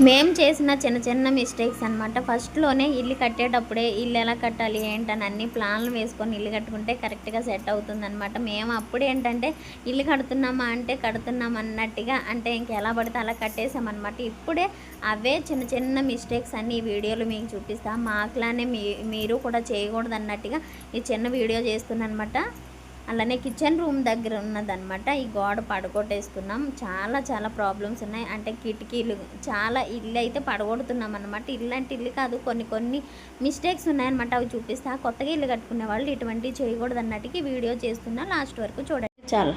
మేము చేసిన చిన్న చిన్న మిస్టేక్స్ అనమాట ఫస్ట్లోనే ఇల్లు కట్టేటప్పుడే ఇల్లు ఎలా కట్టాలి ఏంటని అన్ని ప్లాన్లు వేసుకొని ఇల్లు కట్టుకుంటే కరెక్ట్గా సెట్ అవుతుంది అనమాట మేము అప్పుడు ఏంటంటే ఇల్లు కడుతున్నామా అంటే కడుతున్నాం అన్నట్టుగా అంటే ఇంకెలా పడితే అలా కట్టేసామన్నమాట. ఇప్పుడే అవే చిన్న చిన్న మిస్టేక్స్ అన్ని ఈ వీడియోలో మీకు చూపిస్తాం. మాకులానే మీ మీరు కూడా చేయకూడదు అన్నట్టుగా ఈ చిన్న వీడియో చేస్తున్నాను అనమాట అలానే కిచెన్ రూమ్ దగ్గర ఉన్నదన్నమాట. ఈ గోడ పడగొట్టేస్తున్నాం చాలా చాలా ప్రాబ్లమ్స్ ఉన్నాయి. అంటే కిటికీలు చాలా ఇల్లు అయితే పడగొడుతున్నాం అనమాట ఇల్లు అంటే ఇల్లు కాదు కొన్ని కొన్ని మిస్టేక్స్ ఉన్నాయన్నమాట. అవి చూపిస్తా. కొత్తగా ఇల్లు కట్టుకునే వాళ్ళు ఇటువంటివి చేయకూడదు అన్నట్టుగా ఈ వీడియో చేస్తున్నా. లాస్ట్ వరకు చూడండి. చాలా.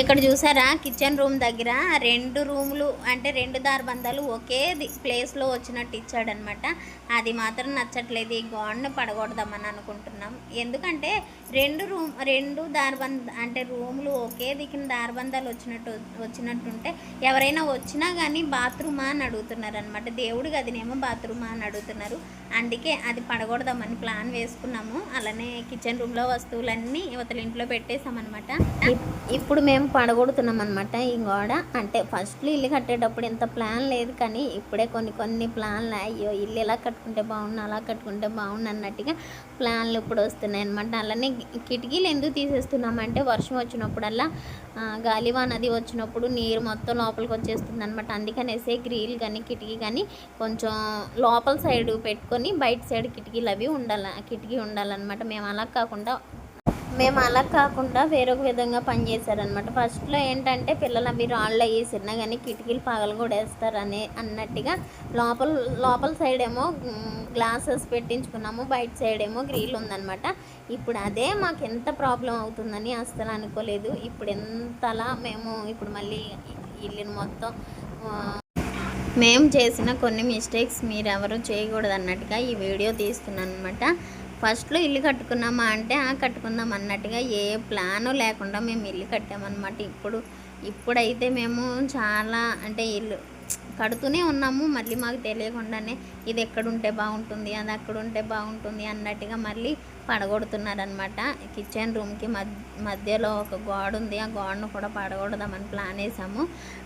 ఇక్కడ చూసారా? కిచెన్ రూమ్ దగ్గర రెండు రూములు అంటే రెండు దారబంధాలు ఒకే ది- ప్లేస్లో వచ్చినట్టు ఇచ్చాడనమాట అది మాత్రం నచ్చట్లేదు. ఈ గోడను పడగొడదామని అనుకుంటున్నాం. ఎందుకంటే రెండు రూమ్ రెండు దారబంధ అంటే రూములు ఒకే దిక్కిన దారబంధాలు వచ్చినట్టు వచ్చినట్టుంటే ఎవరైనా వచ్చినా కానీ బాత్రూమా అని అడుగుతున్నారు అనమాట దేవుడి గదినేమో బాత్రూమా అని అడుగుతున్నారు. అందుకే అది పడగొడదామని ప్లాన్ వేసుకున్నాము. అలానే కిచెన్ రూమ్లో వస్తువులన్నీ ఇవతల ఇంట్లో పెట్టేసామన్నమాట ఇప్పుడు మేము పడగొడుతున్నాం అనమాట ఈ గోడ. అంటే ఫస్ట్లో ఇల్లు కట్టేటప్పుడు ఇంత ప్లాన్ లేదు కానీ ఇప్పుడే కొన్ని కొన్ని ప్లాన్లు అయ్యో ఇల్లు ఎలా కట్టుకుంటే బాగుండు అలా కట్టుకుంటే బాగుండు అన్నట్టుగా ప్లాన్లు ఇప్పుడు వస్తున్నాయి అనమాట అలానే కిటికీలు ఎందుకు తీసేస్తున్నామంటే వర్షం వచ్చినప్పుడల్లా గాలివా నది అది వచ్చినప్పుడు నీరు మొత్తం లోపలికి వచ్చేస్తుంది అనమాట అందుకనేసే గ్రిల్ కానీ కిటికీ కానీ కొంచెం లోపల సైడ్ పెట్టుకొని బయట సైడ్ కిటికీలు అవి ఉండాలి కిటికీ ఉండాలన్నమాట. మేము అలా కాకుండా మేము అలా కాకుండా వేరొక విధంగా పనిచేశారనమాట ఫస్ట్లో ఏంటంటే పిల్లలు అవి రాళ్ళు వేసినా కానీ కిటికీలు పగలు కూడా వేస్తారని అన్నట్టుగా లోపల లోపల సైడ్ ఏమో గ్లాసెస్ పెట్టించుకున్నాము. బయట సైడ్ ఏమో గ్రీల్ ఉందన్నమాట. ఇప్పుడు అదే మాకు ఎంత ప్రాబ్లం అవుతుందని అస్సలు అనుకోలేదు. ఇప్పుడు ఎంతలా మేము ఇప్పుడు మళ్ళీ ఇల్లుని మొత్తం మేము చేసిన కొన్ని మిస్టేక్స్ మీరు ఎవరు చేయకూడదు అన్నట్టుగా ఈ వీడియో తీస్తున్నాను అనమాట ఫస్ట్లో ఇల్లు కట్టుకున్నామా అంటే ఆ కట్టుకుందాం అన్నట్టుగా ఏ ప్లాను లేకుండా మేము ఇల్లు కట్టామన్నమాట. ఇప్పుడు ఇప్పుడైతే మేము చాలా అంటే ఇల్లు కడుతూనే ఉన్నాము. మళ్ళీ మాకు తెలియకుండానే ఇది ఎక్కడుంటే బాగుంటుంది అది అక్కడ ఉంటే బాగుంటుంది అన్నట్టుగా మళ్ళీ పడగొడుతున్నారనమాట కిచెన్ రూమ్కి మధ్య మధ్యలో ఒక గోడ ఉంది. ఆ గోడను కూడా పడగొడదామని ప్లాన్ వేసాము.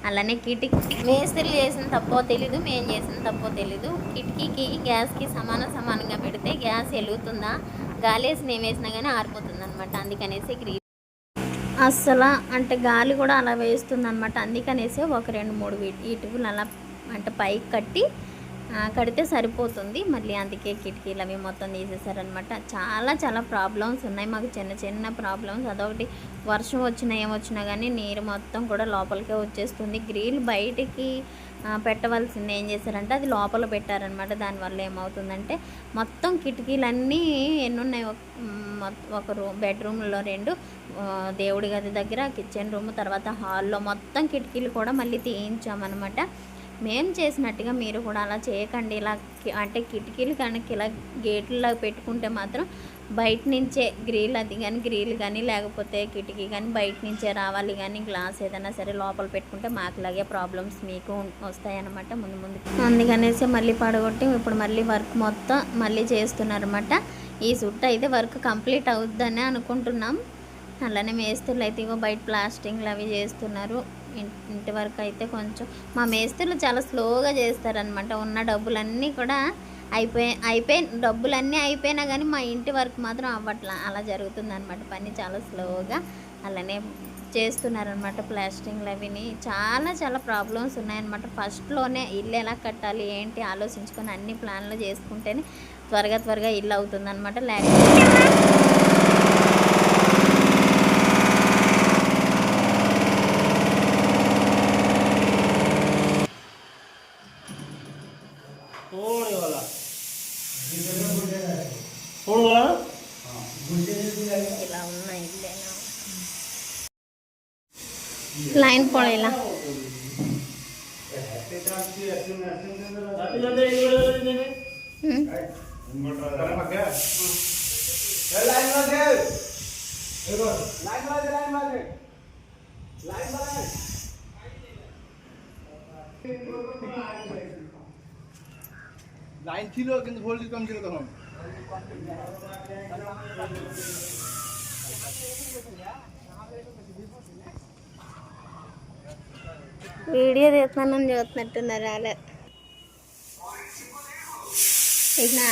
అలానే కిటికీ మేస్త్రీలు చేసిన తప్పో తెలీదు మేము చేసిన తప్పో తెలీదు. కిటికీకి గ్యాస్కి సమాన సమానంగా పెడితే గ్యాస్ వెలుగుతుందా? గాలేసి మేము వేసినా కానీ ఆరిపోతుంది అనమాట అందుకనేసి అస్సలు అంటే గాలి కూడా అలా వేస్తుంది అనమాట అందుకనేసి ఒక రెండు మూడు వీ- ఇటుకలు అలా అంటే పైకి కట్టి కడితే సరిపోతుంది. మళ్ళీ అందుకే కిటికీలు అవి మొత్తం తీసేసారనమాట చాలా చాలా ప్రాబ్లమ్స్ ఉన్నాయి. మాకు చిన్న చిన్న ప్రాబ్లమ్స్. అదొకటి వర్షం వచ్చినా ఏమొచ్చినా కానీ నీరు మొత్తం కూడా లోపలికే వచ్చేస్తుంది. గ్రిల్ బయటికి పెట్టవలసింది ఏం చేశారంటే అది లోపల పెట్టారనమాట దానివల్ల ఏమవుతుందంటే మొత్తం కిటికీలన్నీ ఎన్ని ఉన్నాయి ఒక- ఒక రూమ్ బెడ్రూమ్లో రెండు దేవుడి గది దగ్గర కిచెన్ రూమ్ తర్వాత హాల్లో మొత్తం కిటికీలు కూడా మళ్ళీ తీయించామన్నమాట. మేము చేసినట్టుగా మీరు కూడా అలా చేయకండి. ఇలా అంటే కిటికీలు కనుక ఇలా గేట్లలో పెట్టుకుంటే మాత్రం బయట నుంచే గ్రిల్ అది కానీ గ్రిల్ కానీ లేకపోతే కిటికీ కానీ బయట నుంచే రావాలి కానీ గ్లాస్ ఏదైనా సరే లోపల పెట్టుకుంటే మాకులాగే ప్రాబ్లమ్స్ మీకు వస్తాయన్నమాట ముందు ముందు. అందుకనేసి మళ్ళీ పడగొట్టి. ఇప్పుడు మళ్ళీ వర్క్ మొత్తం మళ్ళీ చేస్తున్నారన్నమాట. ఈ సుట్ట అయితే వర్క్ కంప్లీట్ అవుద్దని అనుకుంటున్నాం. అలానే మేస్తులు అయితే ఇగో బయట ప్లాస్టింగ్లు అవి చేస్తున్నారు. ఇంటి వరకు అయితే కొంచెం మా మేస్త్రులు చాలా స్లోగా చేస్తారనమాట ఉన్న డబ్బులన్నీ కూడా అయిపోయి అయిపోయి డబ్బులన్నీ అయిపోయినా కానీ మా ఇంటి వరకు మాత్రం అవ్వట్లా. అలా జరుగుతుందనమాట పని చాలా స్లోగా అలానే చేస్తున్నారనమాట ప్లాస్టింగ్లు అవిని. చాలా చాలా ప్రాబ్లమ్స్ ఉన్నాయన్నమాట. ఫస్ట్లోనే ఇల్లు ఎలా కట్టాలి ఏంటి ఆలోచించుకొని అన్ని ప్లాన్లు చేసుకుంటేనే త్వరగా త్వరగా ఇల్లు అవుతుందనమాట లేకపోతే লাইন পড়াইলা লাইন ছিল কিন্তু ভোল্টেজ কম ছিল তখন। వీడియో తీస్తున్నానని చూస్తున్నట్టున్నారు అలా ఇక నా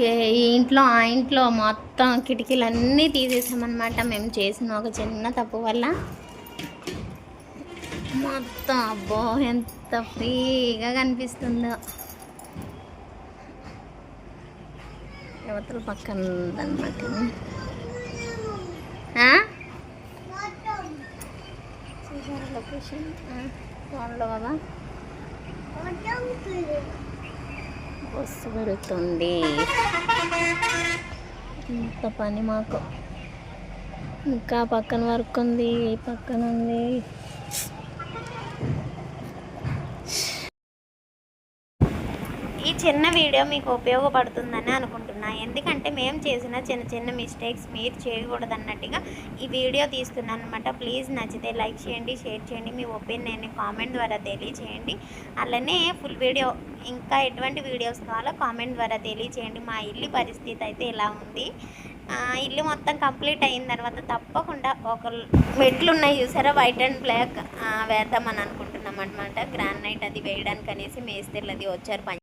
ఈ ఇంట్లో ఆ ఇంట్లో మొత్తం కిటికీలన్నీ తీసేసామన్నమాట. మేము చేసిన ఒక చిన్న తప్పు వల్ల. మొత్తం అబ్బో ఎంత ఫ్రీగా కనిపిస్తుందో. యువతల పక్కన ఉందన్నమాట లొకేషన్ ఫోన్లో కదా వస్తు పెడుతుంది ఇంత పని మాకు. ఇంకా పక్కన వర్క్ ఉంది ఈ పక్కన ఉంది. చిన్న వీడియో మీకు ఉపయోగపడుతుందని అనుకుంటున్నా. ఎందుకంటే మేము చేసిన చిన్న చిన్న మిస్టేక్స్ మీరు చేయకూడదు అన్నట్టుగా ఈ వీడియో తీస్తున్నాను అనమాట ప్లీజ్ నచ్చితే లైక్ చేయండి షేర్ చేయండి మీ ఒపీనియన్ని కామెంట్ ద్వారా తెలియచేయండి. అలానే ఫుల్ వీడియో ఇంకా ఎటువంటి వీడియోస్ కావాలో కామెంట్ ద్వారా తెలియచేయండి. మా ఇల్లు పరిస్థితి అయితే ఇలా ఉంది. ఇల్లు మొత్తం కంప్లీట్ అయిన తర్వాత తప్పకుండా ఒక మెట్లు ఉన్నాయి చూసారా? వైట్ అండ్ బ్లాక్ వేద్దామని అనుకుంటున్నాం అనమాట గ్రానైట్ అది వేయడానికి అనేసి మేస్త్రీలు అది వచ్చారు. పని